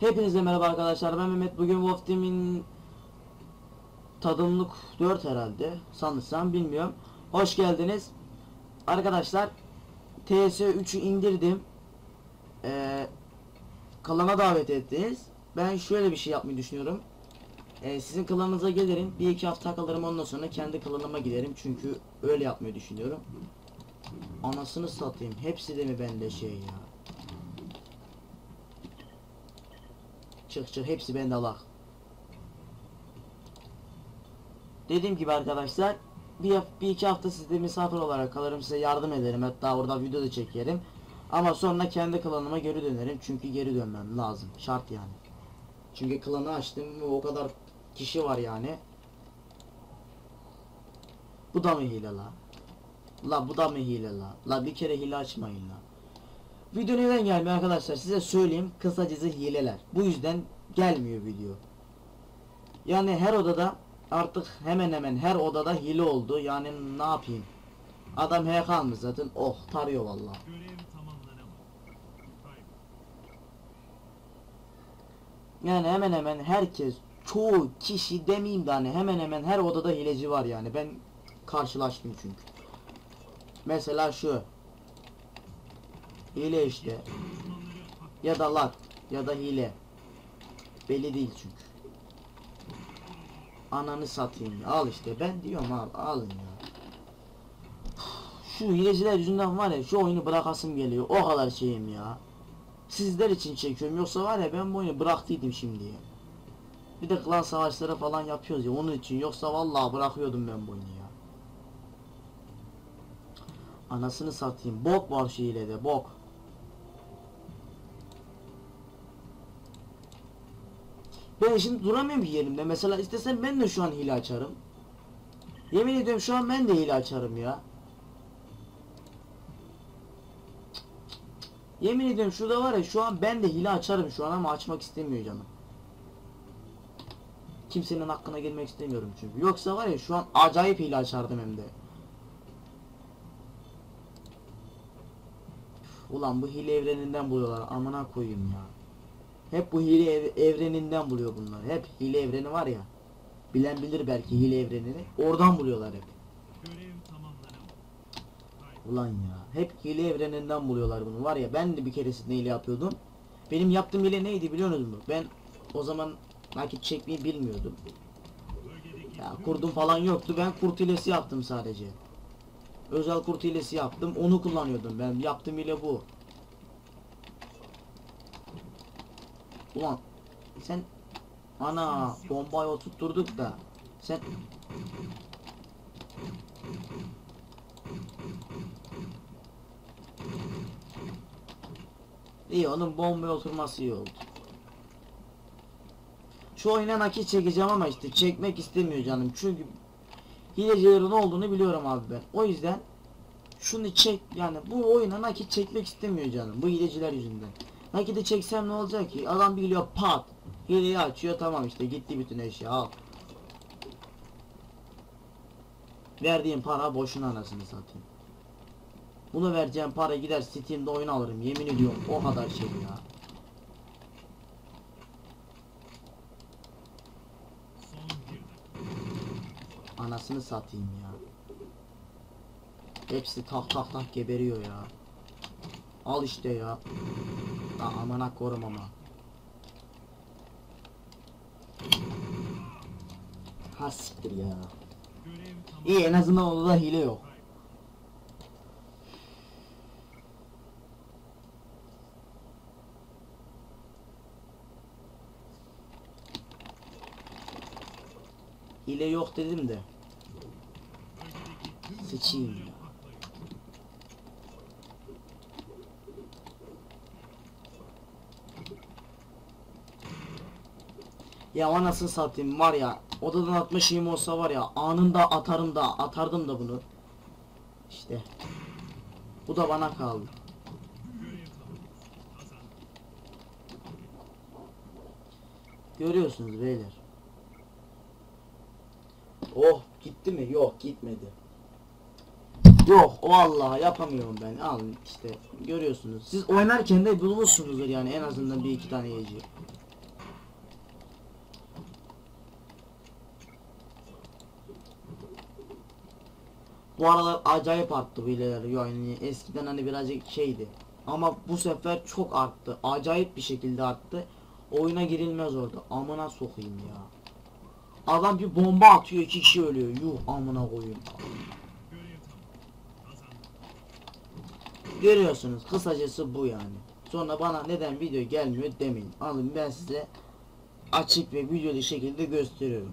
Hepinize merhaba arkadaşlar ben Mehmet. Bugün Wolf Team'in tadımlık 4 herhalde. Sanırsam bilmiyorum. Hoş geldiniz. Arkadaşlar TS3'ü indirdim. Ee, klana davet ettiniz. Ben şöyle bir şey yapmayı düşünüyorum. Ee, sizin klanınıza gelirim. Bir iki hafta kalırım. Ondan sonra kendi klanıma giderim. Çünkü öyle yapmayı düşünüyorum. Anasını satayım. Hepsi de mi bende şey ya Çık çık hepsi bende Allah. Dediğim gibi arkadaşlar bir, bir iki hafta sizde misafir olarak kalırım size yardım ederim hatta orada video da çekerim. Ama sonra kendi klanıma geri dönerim çünkü geri dönmem lazım şart yani. Çünkü klanı açtım ve o kadar kişi var yani. Bu da mı hile la? La bu da mı hile la? La bir kere hile açmayın la. Video neden gelmiyor arkadaşlar size söyleyeyim kısacası hileler. Bu yüzden gelmiyor video. Yani her odada artık hemen hemen her odada hile oldu. Yani ne yapayım? Adam hack almış zaten. Oh tarıyor. Kaybol. Yani hemen hemen herkes çoğu kişi demeyeyim de hani hemen hemen her odada hileci var yani. Ben karşılaştım çünkü. Mesela şu. Hile işte. Ya da lag ya da hile. Belli değil çünkü. Ananı satayım. Al işte ben diyorum abi alın ya. Şu hileciler yüzünden var ya şu oyunu bırakasım geliyor. O kadar şeyim ya. Sizler için çekiyorum yoksa var ya ben bu oyunu bıraktıydım şimdiye. Bir de klan savaşları falan yapıyoruz ya onun için yoksa vallahi bırakıyordum ben bu oyunu ya. Anasını satayım. Bok var şu hilede bok. Ben şimdi duramıyorum ki yerimde. Mesela istesem ben de şu an hile açarım. Yemin ediyorum şu an ben de hile açarım ya. Yemin ediyorum şurada var ya şu an ben de hile açarım şu an ama açmak istemiyor canım. Kimsenin hakkına girmek istemiyorum çünkü. Yoksa var ya şu an acayip hile açardım hem de. Ulan bu hile evreninden buluyorlar amına koyayım ya. Hep bu hile ev- evreninden buluyor bunlar. Hep hile evreni var ya. Bilen bilir belki hile evrenini. Oradan buluyorlar hep. Ulan ya. Hep hile evreninden buluyorlar bunu. Var ya ben de bir keresinde hile yapıyordum. Benim yaptığım hile neydi biliyor musunuz? Ben o zaman nakit çekmeyi bilmiyordum. Ya kurdum falan yoktu. Ben kurt hilesi yaptım sadece. Özel kurt hilesi yaptım. Onu kullanıyordum. Ben yaptığım hile bu. Ulan sen ana bombayı oturtturduk da sen İyi onun bombaya oturması iyi oldu. Şu oyuna nakit çekeceğim ama işte çekmek istemiyor canım. Çünkü hilecilerin olduğunu biliyorum abi ben. O yüzden şunu çek yani bu oyuna nakit çekmek istemiyor canım. Bu hileciler yüzünden. Nakiti çeksem ne olacak ki? Adam bir geliyor pat. Hileyi açıyor tamam işte gitti bütün eşya al. Verdiğim para boşuna anasını satayım. Bunu vereceğim para gider Steam'de oyun alırım yemin ediyorum o kadar şey ya. Anasını satayım ya. Hepsi tak tak tak geberiyor ya. Al işte ya. Lan amana korum ama. Ha ya. İyi en azından odada hile yok. Hile yok dedim de. Sıçayım ya. Ya anasını satayım var ya. Odadan atma şeyim olsa var ya anında atarım da atardım da bunu. İşte. Bu da bana kaldı. Görüyorsunuz beyler. Oh gitti mi? Yok gitmedi. Yok vallahi yapamıyorum ben. Alın işte görüyorsunuz. Siz oynarken de bulmuşsunuzdur yani en azından bir iki tane yiyeceği. Bu aralar acayip arttı bu hileler yani eskiden hani birazcık şeydi. Ama bu sefer çok arttı. Acayip bir şekilde arttı. Oyuna girilmez orada. Amına sokayım ya. Adam bir bomba atıyor iki kişi ölüyor. Yuh amına koyayım. Görüyorsunuz kısacası bu yani. Sonra bana neden video gelmiyor demeyin. Alın ben size açık ve videolu şekilde gösteriyorum.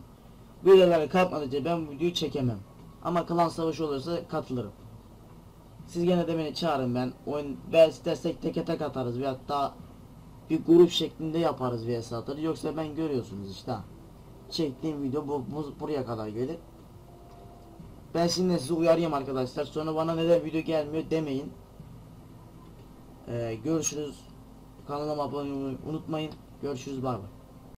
Videoları katmadıkça ben bu videoyu çekemem. Ama klan savaşı olursa katılırım. Siz gene de beni çağırın ben oyun ben istersek teke tek atarız ve hatta bir grup şeklinde yaparız vs atarız. Yoksa ben görüyorsunuz işte. Çektiğim video bu, bu buraya kadar gelir. Ben şimdi sizi uyarayım arkadaşlar. Sonra bana neden video gelmiyor demeyin. Ee, görüşürüz. Kanalıma abone olmayı unutmayın. Görüşürüz bay bay.